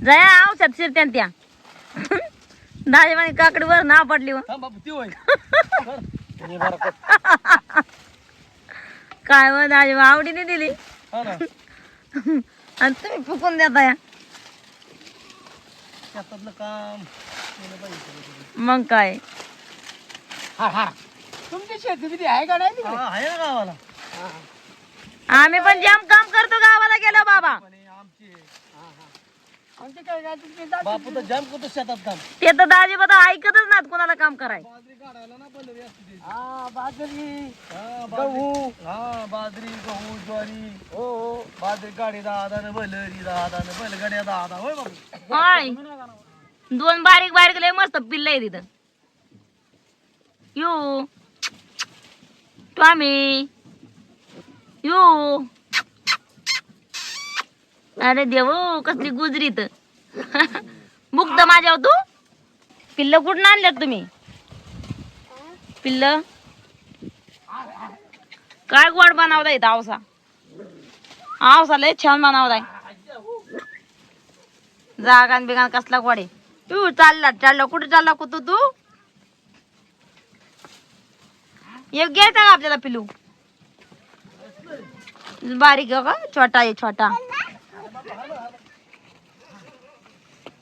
जया औषध शिरत्यान त्या. दाजीबाने काकडीवर ना पडली हो. होय कर. हे. काय व दाजीबा आवडीने दिली. हा आणि तुम्ही फुकून देता या शेतातलं काम. केलं पाहिजे मग काय तुमची शेती बिती आहे का नाही आहे ना गावाला. आम्ही पण जाम काम करतो गावाला गेलो बाबा. बापू तर जाम करतो शेतात काम. ते तर तर ऐकतच नाहीत कोणाला काम कराय बाजरी काढायला ना बलरी असते हा बाजरी. गहू. हा बाजरी गहू ज्वारी. हो हो. बाजरी गाडी दादानं बलरी दादानं बैलगाड्या दादा. होय बाबू होय. दोन बारीक बारीक लय मस्त पिल्ल आहे तिथं. यू. Tommy you. अरे देव कसली गुजरी तर मुक्त माझ्या तू? पिल्ल कुठून आणल्यात तुम्ही? पिल्ल? काय गोड बनवता इथं आवसा? आवसा लय छान बनवताय जागान बिगान कसला गोडे तू चालला चालला कुठे चालला कुतू तू एक घ्यायचा का आपल्याला पिलू बारीक का? छोटा आहे छोटा.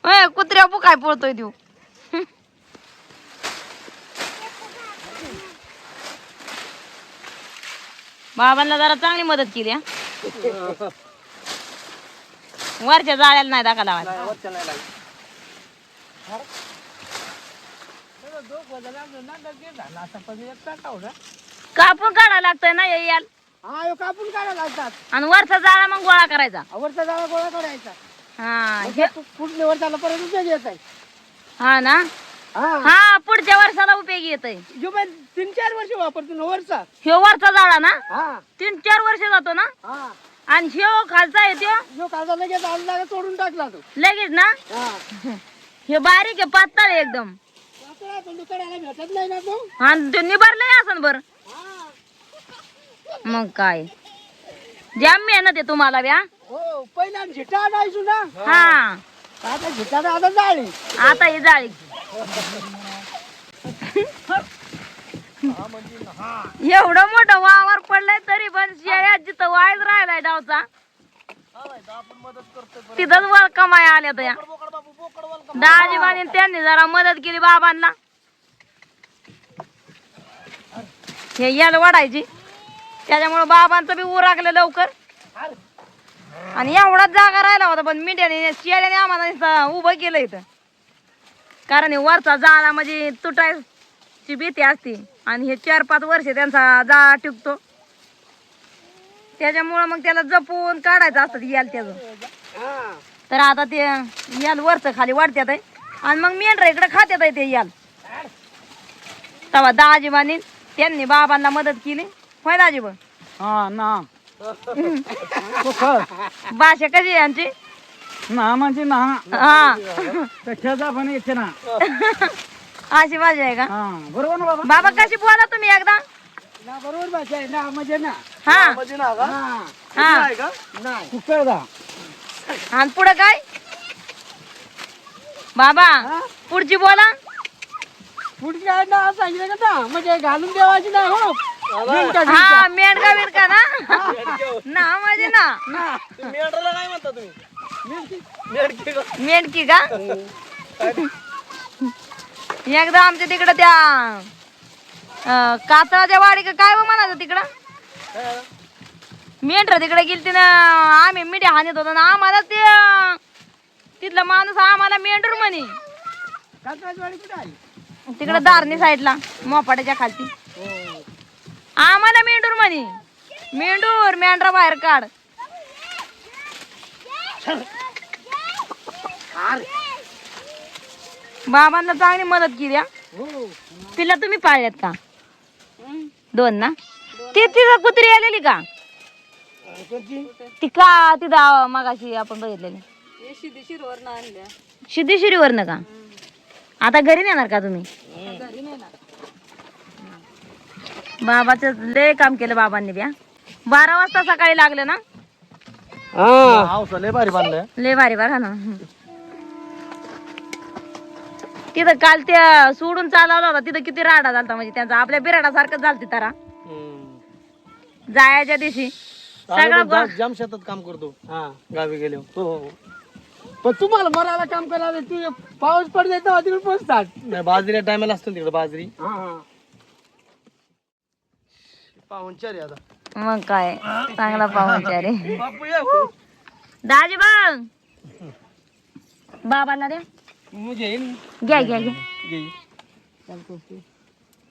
होय कुत्र्या काय पळतोय तू बाबांना जरा चांगली मदत केली हा. वरच्या जाळ्याला नाही दाखा लावायला कापून काढायला लागतंय ना याल. हा कापून काढायला लागतात आणि वरचा जाळा मग गोळा करायचा. वरचा जाळा गोळा करायचा. हा हे- पुढले वरच्याला परत उपयोग येत आहे हा ना? हा. हा पुढच्या वर्षाला उपयोगी येतय. जो बाई तीन चार वर्ष वापरतो ना वरचा. ह्यो वरचा जाळा ना? हा. तीन चार वर्ष जातो ना? हा. आणि ह्यो खालचा आहे जो काळजा लगेच आणला तोडून टाकला तो. लगेच ना? हा. हे बारीक आहे पातळ आहे एकदम. भेटत नाही ना तो. ते निभारलंय असन बर. हा मग काय? जाम मेहनत आहे तुम्हाला ब्या हो? पहिला झिटा आणायचो ना. हा. आता झिटा आता जाळी. आता ही जाळी. एवढं मोठं वावर पडलंय तरी पण शेळ्या जिथं वायच राहिलाय डावचा तिथंच वर कमाया आल्या त्या वाल दाजीबाने त्यांनी जरा मदत केली बाबांना. हे याला वाढायची. त्याच्यामुळे बाबांचं बी उराकलं लवकर. आणि एवढाच जागा राहिला होता पण मिठ्याने शेळ्याने आम्हाला उभं केलं इथं. कारण हे वरचा जाळा म्हणजे तुटायची भीती असते. आणि हे चार पाच वर्ष त्यांचा जाळा टिकतो. त्याच्यामुळं मग त्याला जपून काढायचं असतं याल त्याचं. तर आता ते याल वरच खाली वाढत्यात आहे. आणि मग मेंढरा इकडे खात्यात आहे ते याल. तेव्हा दाजीबानी त्यांनी बाबांना मदत केली. होय दाजीबा हा ना. भाषा कशी आहे यांची ना म्हणजे ना. हा. कशाचा पण येते ना. अशी भाषा आहे का? हा बरोबर ना बाबा? बाबा कशी बोला तुम्ही एकदा? ना बरोबर भाषा आहे. ना म्हणजे ना. हा. म्हणजे ना का? हा. नाही. आणि पुढं काय? बाबा पुढची बोला. पुढची आहे ना सांगितलं का ना? म्हणजे घालून देवायची नाही हो. हा मेंढका बिडका ना ना. म्हणजे ना मेंढराला काय म्हणता तुम्ही? मेंढकी. का? मेंढकी का? एकदा आमच्या तिकडं त्या कातळाच्या वाडी का काय हो म्हणायचं तिकडं? मेंढर तिकडे गेली ना आम्ही मिठ्या हानीत होतो ना आम्हाला ते तिथला माणूस आम्हाला मेंढूर म्हणे. तिकडे दारणी साईडला मोपाट्याच्या खालती. आम्हाला मेंढूर म्हणे. मेंढूर मेंढरा बाहेर काढ. बाबांना चांगली मदत केली हा. हो. तिला तुम्ही पाळल्यात का? दोन ना? ती तिथं कुत्री आलेली का? ती का तिथं मगाशी आपण बघितलेली? सिद्धेश्वरीवरनं का? आता घरी नेणार का तुम्ही? बाबाचं लय काम केलं बाबांनी ब्या बारा वाजता सकाळी लागलं ना? हा. लय भारी बांधलंय. लय भारी ना. तिथं काल त्या सोडून चालवला होता तिथं किती राडा झालता म्हणजे त्यांचा. आपल्या बिराडासारखं झालती तारा. जायच्या दिवशी सगळं गो- जाम शेतात काम करतो. गावी गेलो हो पण तुम्हाला मरायला काम करायला तू पाऊस पडते तेव्हा तिकडे पोचतात नाही बाजरी टायमाला असतो तिकडे बाजरी. पाहुणचार आहे आता. मग काय चांगला पाहुणचार. आहे बापू ये. हो. दाजी बघ बाबांना मुझे येईन. घ्या घ्या घ्या. घे.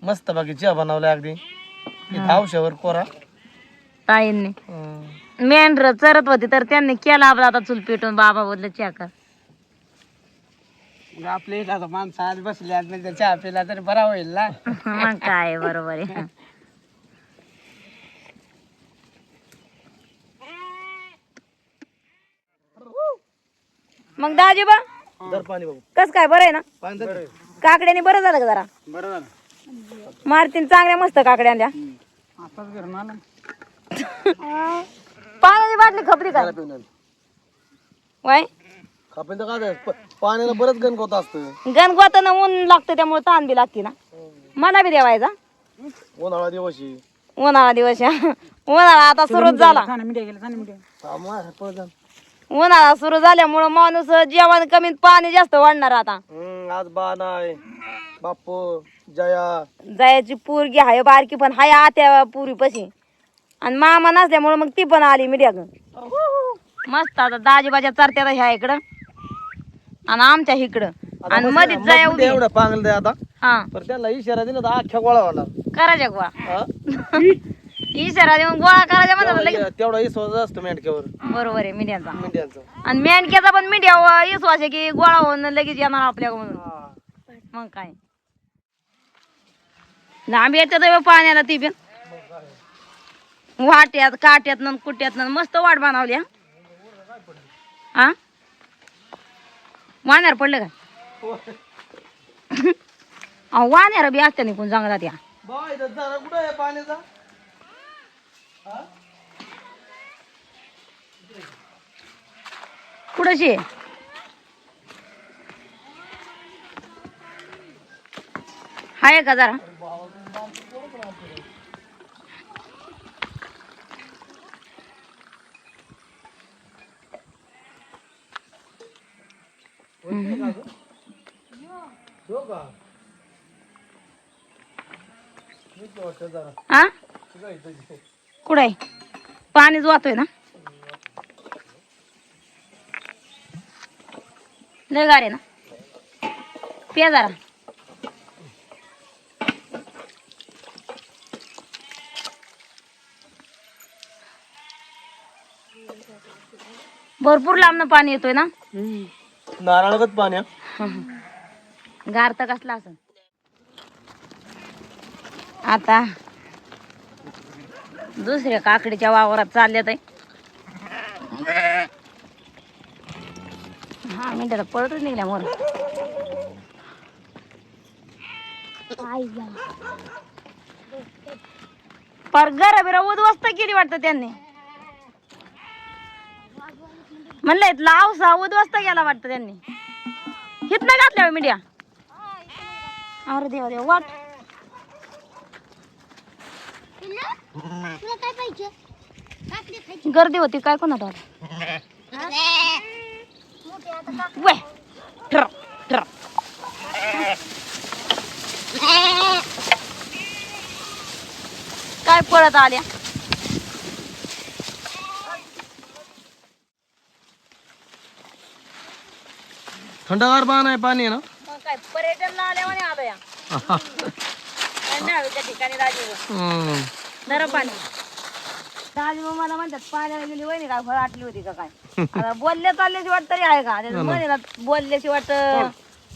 मस्त बाकी चहा बनवलाय अगदी. धावशावर कोरा ताईंनी. मेंढर चरत होती तर त्यांनी केला आपला आता चूल पेटून. बाबा बोलले चेकर आपले इथं आता माणसं आज बसले आज चहा पिला तरी बरा होईल ना. मग काय बरोबर आहे. मग दाजी बा. दर पाणी कस काय? बरं आहे ना? पाणी दर काकड्याने बरं झालं का जरा? बरं झालं. मारतीन चांगल्या मस्त काकड्या द्या आताच घर पाण्याची बाटली खपली का? वाय? खापेन तर काय प- पाण्याला बरंच गणगोत असतं. गणगोतानं ऊन लागतं त्यामुळे ताण बी लागते ना. मला बी देवायचा. उन्हाळा दिवशी उन्हाळा दिवस. उन्हाळा आता सुरुच झाला. उन्हाळा सुरू झाल्यामुळं माणूस जेवण कमीत पाणी जास्त वाढणार आता. हम्म, आज बा नाही बाप्पू जया. जायची पोरगी हाय बारकी पण हाय आत्या पुरी पशी आणि मामा नसल्यामुळं मग ती पण आली मीडिया मस्त आता दाजीबाच्या चरत्यात ह्या इकडं. आणि आमच्या इकडं आणि मधीच जाया उभी. एवढं पांगल दे आता. हा. पर त्याला इशारा दिला तर अख्ख्या गोळा होणार करायच्या गोळा. हा? इशारा देऊन गोळा करायच्या म्हणतात लगेच. तेवढा तेवढा विश्वास असतो मेंढक्यावर. बरोबर आहे मेंढ्यांचा. आणि मेंढक्याचा पण मीडिया विश्वास आहे की गोळा होऊन लगेच येणार आपल्या म्हणून मग काय. लांब येतात पाण्याला ती वाट्यात काट्यात कुट्यात मस्त वाट बनवली हा. हा वाण्यार पडलं का? अहो वाण्यार बी असत्या निघून जंगलात या. बाय इथं जरा कुठं आहे पाण्याचा? कुठशी आहे का जरा हो? कुठं आहे? पाणी वाहतोय ना? लय गार आहे ना? पिया जरा. भरपूर लांबनं पाणी येतोय ना? नारळागत पाणी. गार तर कसला असं आता दुसऱ्या काकडीच्या वावरात चालल्यात आहे. हा मिनिटाला पळतच निघल्या मोर पर घर बिरा उद्ध्वस्त केली वाटतं त्यांनी. म्हणलंय लावसा उद्वस्त केला वाटतं त्यांनी. हिथनं घातल्या मीडिया अरे देवा देवा वाट. गर्दी होती काय कोणा वे ट्र काय पळत आल्या? थंडगार पाणी आहे पाणी आहे मग काय पर्यटनला आल्या म्हणे आता या ना ठिकाणी राजीव. जरा पाणी. दाजी मग मला म्हणतात पाण्याला गेली वहिनी काय फळ आटली होती का काय? आता बोलले चालल्याची वाट तरी आहे का? त्याच्या म्हणेला बोलल्याची वाट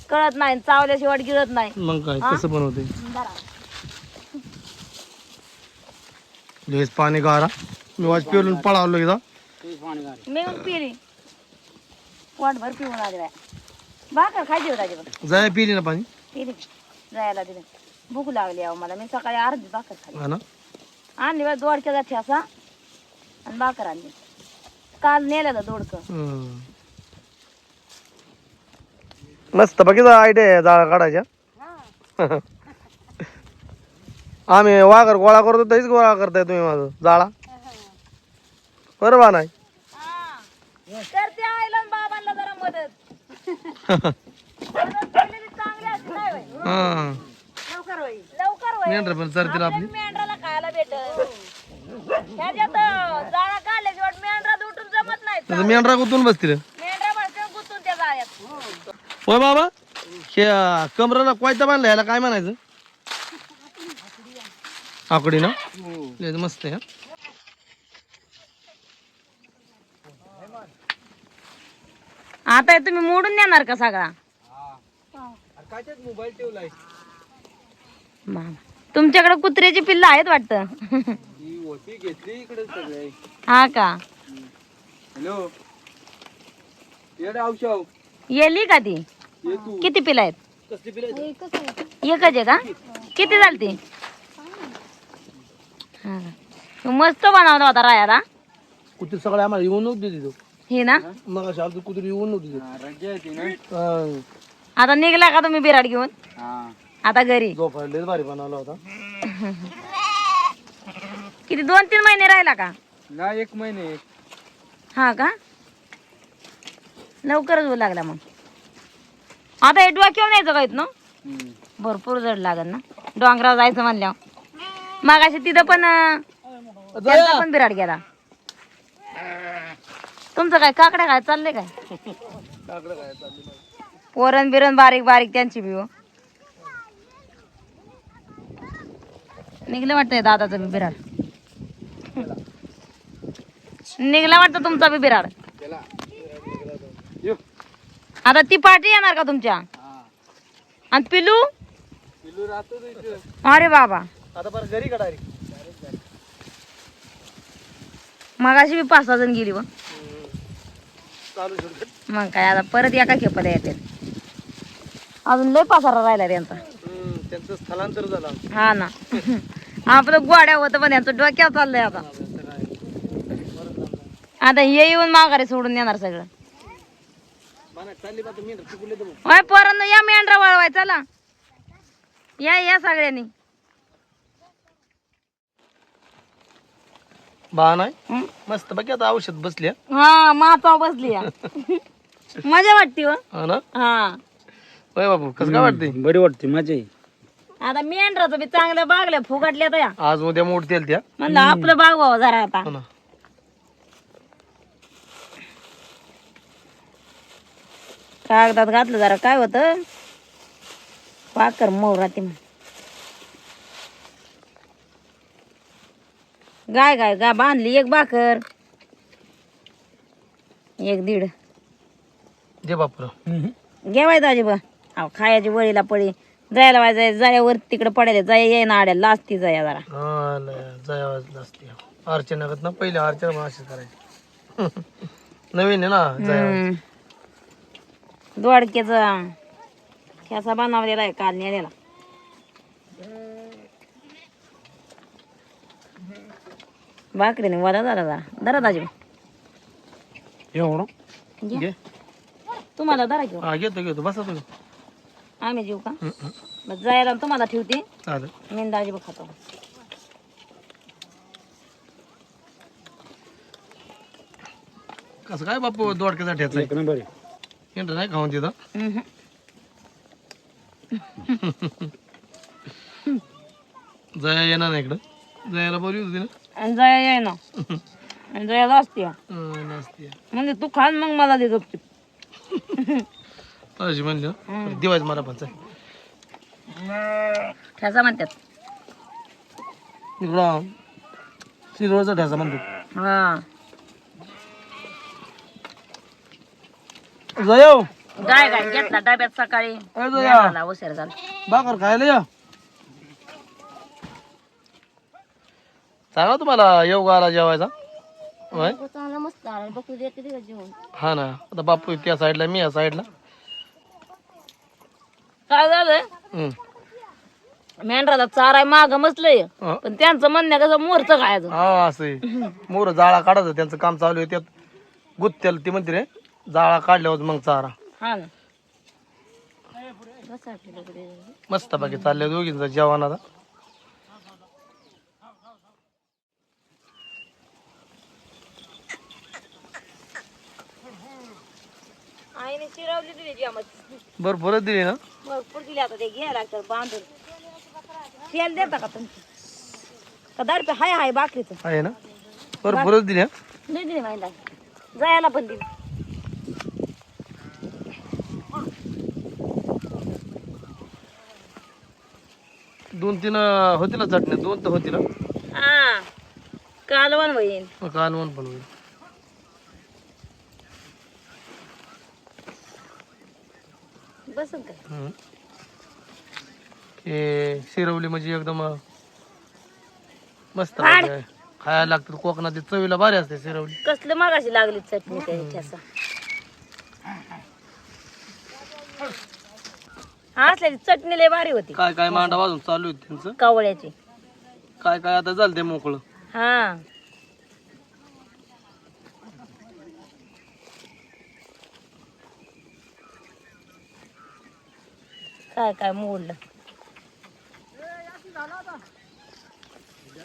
कळत नाही चावल्याची वाट गिळत नाही. मग काय कसं पण होते जरा. हेच पाणी गारा. मी वाज पिरून पळावलो एकदा. मी मग पिली वाटभर पिऊन आली बाय भाकर खायची होता अजिबात जाय पिली ना पाणी. पिली. जायला दिली. भूक लागली अहो मला. मी सकाळी अर्धी भाकर खाल्ली. हा ना? आणली बा दोडक्याचा ठेसा आणि भाकर आणली. काल नेलेलं दोडकं. हम्म. मस्त बाकीचा आयडिया जाळा काढायच्या. आम्ही वाघर गोळा करतो तरीच गोळा करताय तुम्ही माझं. जाळा. बरोबर नाही तर त्या आईला आणि बाबांना जरा मदत. मदत केलेली चांगली असते काय होय? हा लवकर होईल. लवकर होईल. मेंढर पण चरतील आपली. खायला भेटल ह्याच्यात जाळा काढल्याची वाट मेंढरात उठून जमत नाही त्याचं मेंढरा गुतून बसतील. मेंढरा म्हणते गुंतून त्या जाळ्यात. होय बाबा हे कमराला कोयता बांधला ह्याला काय म्हणायचं? आकडी ना? लय मस्त आहे हा. आता हे तुम्ही मोडून नेणार का सगळा? मोबाईल ठेवलाय. तुमच्याकडे कुत्र्याची पिल्ल आहेत वाटतं. ही हा का? हॅलो. येली का ती? किती पिल्ल आहेत? कसली पिले एकच आहे. का? किती झाली ती? हा. का. तो मस्त बनवला होता रायाला कुत्री सगळे आम्हाला येऊन नव्हती तिथं हे ना? मग अशी कुत्री येऊन नव्हती हा. आता निघला का तुम्ही बिराड घेऊन? आता घरी. झोपायला भारी बनवला होता. किती दोन तीन महिने राहिला का? ना एक महिने. हा का? लवकरच होऊ लागला मग. आता हे डोक्यावर न्यायचं का इथनं? भरपूर जड लागल ना. डोंगरावर जायचं म्हणल्यावर. मग अशी तिथं पण त्यांचा पण बिराड गेला. तुमचं काय काकड्या काय चाललंय काय? पोरण बिरण बारीक बारीक त्यांची बी हो. निघलं वाटतंय दादाचं बी बिराड. निघला वाटतं तुमचा बी बिराड. आता ती पार्टी येणार का तुमच्या? आणि पिलू? अरे बाबा. आता बरं घरी कडारी मगाशी बी पाच सहा जण गेली व मग काय आता परत एका खेपाला येते अजून लय पासारा राहिला त्यांचा त्यांचं स्थलांतर झालं. हा ना. आपलं गोड्या होतं पण यांचं डोक्यावर चाललंय आता. आता हे येऊन माघारी सोडून येणार सगळं. ओय पोरांनो या मेंढरा वळवाय चला. या या सगळ्यांनी. बा नाही हं? मस्त बाकी आता औषध बसली हा. हा माचाव बसली या. मजा वाटते हो. हा ना? हा. होय बाबू कसं काय वाटते बरी वाटते मजा आता मेंढराचं बी चांगलं बागल्या फुगटल्या तर या. आज उद्या मोडतील त्या म्हणलं आपलं बाग व्हावं जरा आता. हो ना. कागदात घातलं जरा काय होतं? पाकर मऊ राहते मग गाय गाय गा बांधली एक बाकर. एक दीड. जे बापर. बा अहो खायची वळीला पडी जायला वाजाय जायावर तिकडे पडायला जाय ये ना आड्या लाजती जाया जरा. जयावाज असते अर्चना करत ना पहिले अर्चना पण अशीच करायची. नवीन आहे ना जया. दोडक्याचा ठ्यासा बनवलेला आहे काल नेलेला भाकरीने वदा जरा जरा. दरा दाजी एवढं? घे. तुम्हाला दरा घेऊ हा घेतो घेतो. बसा तुम्ही. आम्ही जीव का. मग जायला तुम्हाला ठेवते. चालेल. मी दाजी बघ खातो. कसं काय बापू दोडक्याचा ठेचा एक नंबर इंटर नाही खाऊन तिथं. जया येणार नाही इकडं. जयाला बरी होती ना आणि जया ये ना आणि जयाला असते हं, नसते म्हणजे तू खान मग मला दे गपचूप. अशी म्हणली ना दिवाळीच मला पण. ठ्यासा म्हणतात. इकडं शिरोळचा ठेचा म्हणतो हा. जयो गाय गाय घेतला डब्यात सकाळी. अरे जया झाला उशीर झाला. भाकर खायला या. सांगा तुम्हाला योग आला जेवायचा? होय? मस्त बघू देते जेवण. हा ना आता बापू त्या साईडला मी या साईडला काय झालं? हम्म. मेंढराला चाराय माग मसलंय पण त्यांचं म्हणणं कसं मोरचं खायचं. हा असं मोर जाळा काढायचं त्यांचं काम चालू आहे त्यात गुत्त्याला ती म्हणते रे जाळा काढल्यावर मग चारा. हा ना. बस आपल्याकडे मस्त बाकी चालले दोघींचा जेवण आता. चिरवली दिली भरपूरच दिली ना? भरपूर दिली आता ते घ्यायला लागतात बांधून. तेल देता का तुमची का दहा रुपये हाय हाय बाकीचं. आहे ना? भरपूरच दिली हा? नाही दिली माहिती जायला पण दिली. दोन तीन अं, होतील ना चटण्या? दोन तर होतील हा. हा. कालवण होईल. मग कालवण पण होईल. बसन काय? हम्म. हे शिरवली म्हणजे एकदम मस्त खायला लागतं कोकणात ती चवीला भारी असते शिरवली. कसलं मागाशी लागली चटणी काय हा असलेली चटणी लय भारी होती. काय काय मांडा वाजून चालू आहे त्यांचं? कावळ्याची. काय काय आता झालं ते मोकळं? हा. काय काय मोडलं?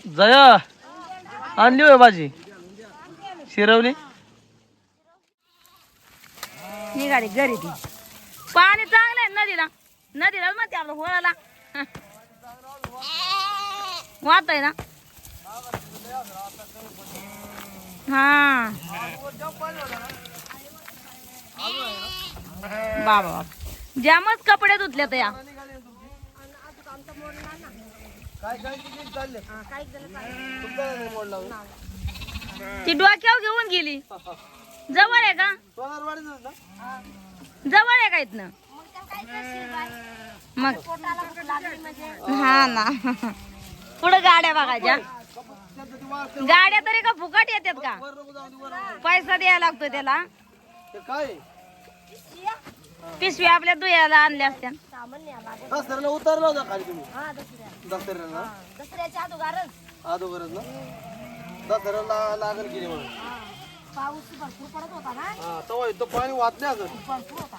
जया आणली होय भाजी? शिरवली? निघाली घरी ती. पाणी चांगलं आहे नदीला. नदीला म्हणते आपलं होळाला. वाहत आहे ना? हा. बाबा बाबा. जामच कपडे धुतले तर या. ती डोक्यावर घेऊन गेली. जवळ आहे का? जवळ आहे का इथनं? मग. हा ना. पुढे गाड्या बघायच्या. गाड्या तरी का फुकट येतात का? पैसा द्यायला लागतो त्याला. काय? पिशवी आपल्या दुयाला आणल्या असत्या. दसऱ्याला उतरला होता खाली तुम्ही? दसऱ्याला. दसऱ्याच्या अगोदरच. अगोदरच ना? दसऱ्याला लागल गेली म्हणून. पाऊस भरपूर पडत होता ना? हा तेव्हा इथं पाणी वाचले असेल भरपूर होता.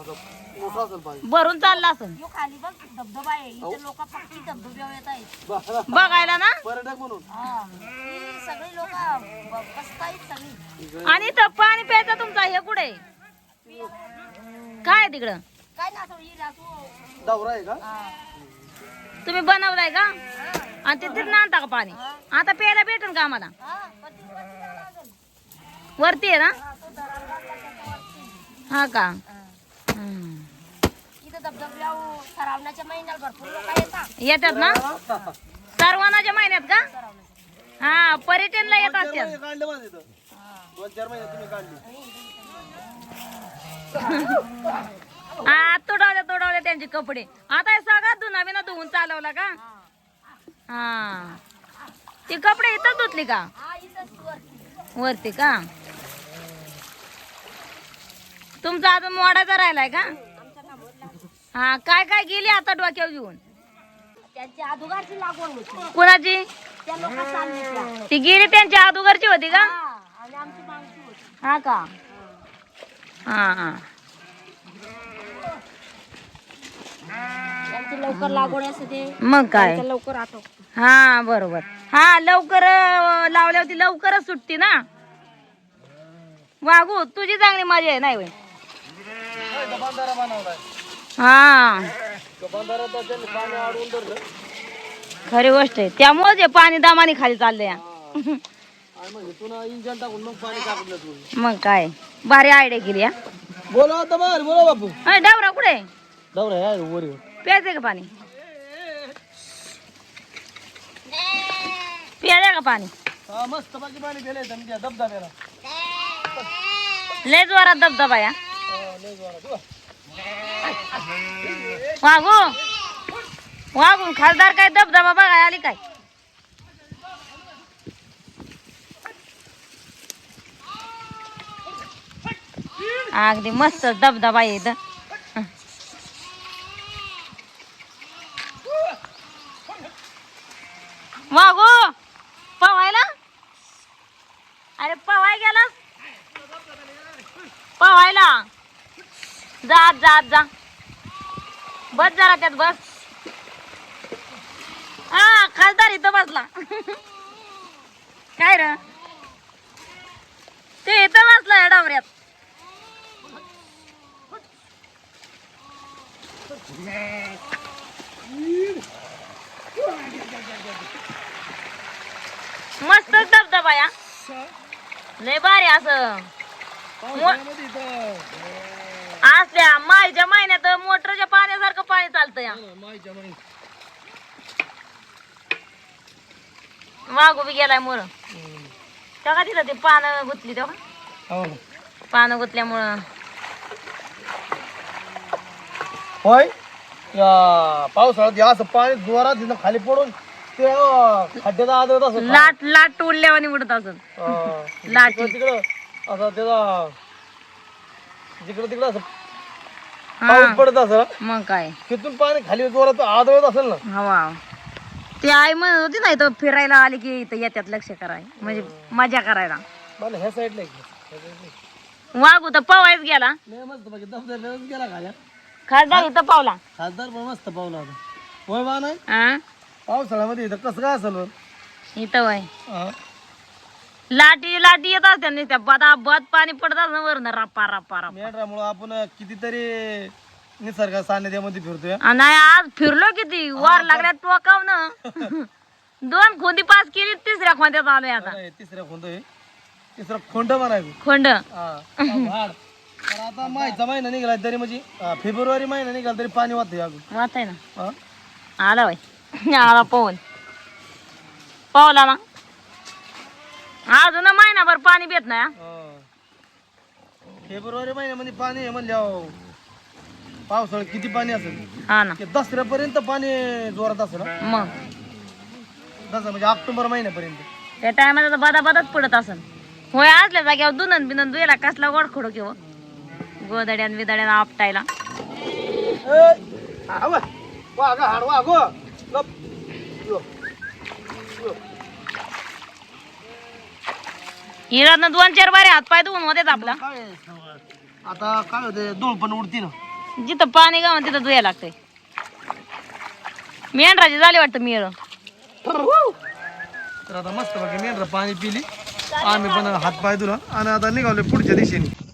असं मोठं असेल पाणी. भरून चालला असं यो खाली बघ धबधबा आहे. इथे लोक पक्षी धबधब्यावर येत आहेत. बरं. बघायला ना? पर्यटक म्हणून. सगळी लोक बसतायत सगळी. आणि पाणी प्यायचं तुमचा हे कुठे? काय आहे तिकडं? काय ना असं रासू दौरा आहे का? तुम्ही बनवलाय का? आणि तिथं आणता का पाणी? आता प्यायला भेटेल का आम्हाला? हा पण ती वरती आहे ना? हा. हा का. हम्म. इथं धबधब्यावर सरावण्याच्या महिन्याला भरपूर लोक येतात. येतात ना? सर्वांनाच्या महिन्यात का? हा पर्यटनला येत चार असतात महिने काढले माझे इथं. दोन चार महिने तुम्ही काढले. हा तोडावले तोडावले त्यांचे कपडे. आता हे सगळा धुना बिना धुवून चालवला का? हा. ते कपडे इथंच धुतली का? वरती का? तुमचा अजून मोडायचा राहिलाय का? हा काय काय गेली आता डोक्यावर घेऊन? त्यांची कुणाची? ती गेली त्यांच्या अगोदरची होती का? हा का? हा. हा त्यांची लवकर लागवड असते ते मग काय? त्यांचं लवकर आटो हा बरोबर. हा लवकर अं, लावल्यावरती लवकरच सुटती ना? वागू तुझी चांगली मजा आहे नाही होय बंधारा बनवलाय हा. तो बंधारा तर त्यांनी पाणी अडवून धरलं खरी गोष्ट आहे. त्यामुळे पाणी दामाने खाली चाललंय. मग काय? भारी आयडिया केली हा? बोला आता बाहेर बोला बापू. डावरा कुठे? दौरा आहे वर येऊ. प्यायचंय का पाणी? प्यायचं का पाणी? हा मस्त बाकी पाणी त्या धबधब्याला. लय जोरात धबधबा या. वागू वागून खासदार काय धबधबा बघाय आली काय? अगदी मस्त धबधबा आहे इथं. वागू पवायला? अरे पवाय गेला? पोहायला जा आत जा आत जा. बस जरा त्यात बस. हा खासदार इथं बसला. काय र? ते इथं बसला डाबऱ्यात. मस्तच धबधबा या लय भारी असं असल्या माईच्या महिन्यात मोटरच्या पाण्यासारखं पाणी चालतं या. वाघू बी गेलाय मोर. तेव्हा तिथं ते पानं गुतली तेव्हा हो. पानं गुतल्यामुळं होय? या पावसाळ्यात हे असं पाणी जोरात तिथं खाली पडून ते अं, खड्ड्यात आदळत असं लाट लाट उडल्यावानी उडत असत. अं, लाटी. तिकडं तिकडं असं त्याचा जिकडं तिकडं असं पाऊस पडत असं मग काय? तिथून पाणी खाली जोरात आदळत असेल ना? हवा. ती आई म्हणत होती ना इथं फिरायला आली की इथं येत्यात लक्ष कराय म्हणजे मजा करायला. मला ह्या साईडला वाघू तर पवायच गेला. नाही मस्त गेला खाल्या खासदार इथं पावला. खासदार पण मस्त पावला होता. होय बा नाही? हा पावसाळ्यामध्ये इथं कसं काय असेल? इथं वय हा. लाटी लाटी येत असत्या नुसत्या. बदा बद पाणी पडत असं वरण रप्पा रप्पा रप्पा. मेंढरामुळं आपण कितीतरी निसर्ग सान्निध्यामध्ये फिरतोय. नाही आज फिरलो किती? वार लागल्या टोकाव ना दोन खोंदी पास केली तिसऱ्या खोंद्यात आलोय आता. तिसऱ्या खोंड आहे तिसरा खोंड म्हणायचं. खोंड. हा तर आता महिना निघाला तरी म्हणजे फेब्रुवारी महिना निघाला तरी पाणी वाहतंय अजून. वाच आहे ना? हा? आला बाई. आला पवन. पावला ना अजून महिनाभर पाणी भेट नाही हा. हा. फेब्रुवारी महिन्यामध्ये पाणी आहे म्हणल्यावर पावसाळ्यात किती पाणी असेल? हा ना. ते दसऱ्यापर्यंत पाणी जोरात असेल हा? मग. दसरा म्हणजे ऑक्टोबर महिन्यापर्यंत. त्या टायमाला तर बदा बदाच पडत असन होय असल्या जाग्यावर दुनन बिनन दुयला कसला गोडखोड किंवा गोदड्यान बिदड्यान आपटायला. हा, हो. हिरातनं दोन चार बारे हात पाय धुवून होतेच आपला. आता काय होते धूळ पण उडती ना जिथं पाणी गावून तिथं धुया लागतंय. मेंढराची झाली वाटतं मिळ. तर आता मस्त बाकी मेंढरा पाणी पिली. आम्ही पण हात पाय धुला आणि आता निघालो पुढच्या दिशेने.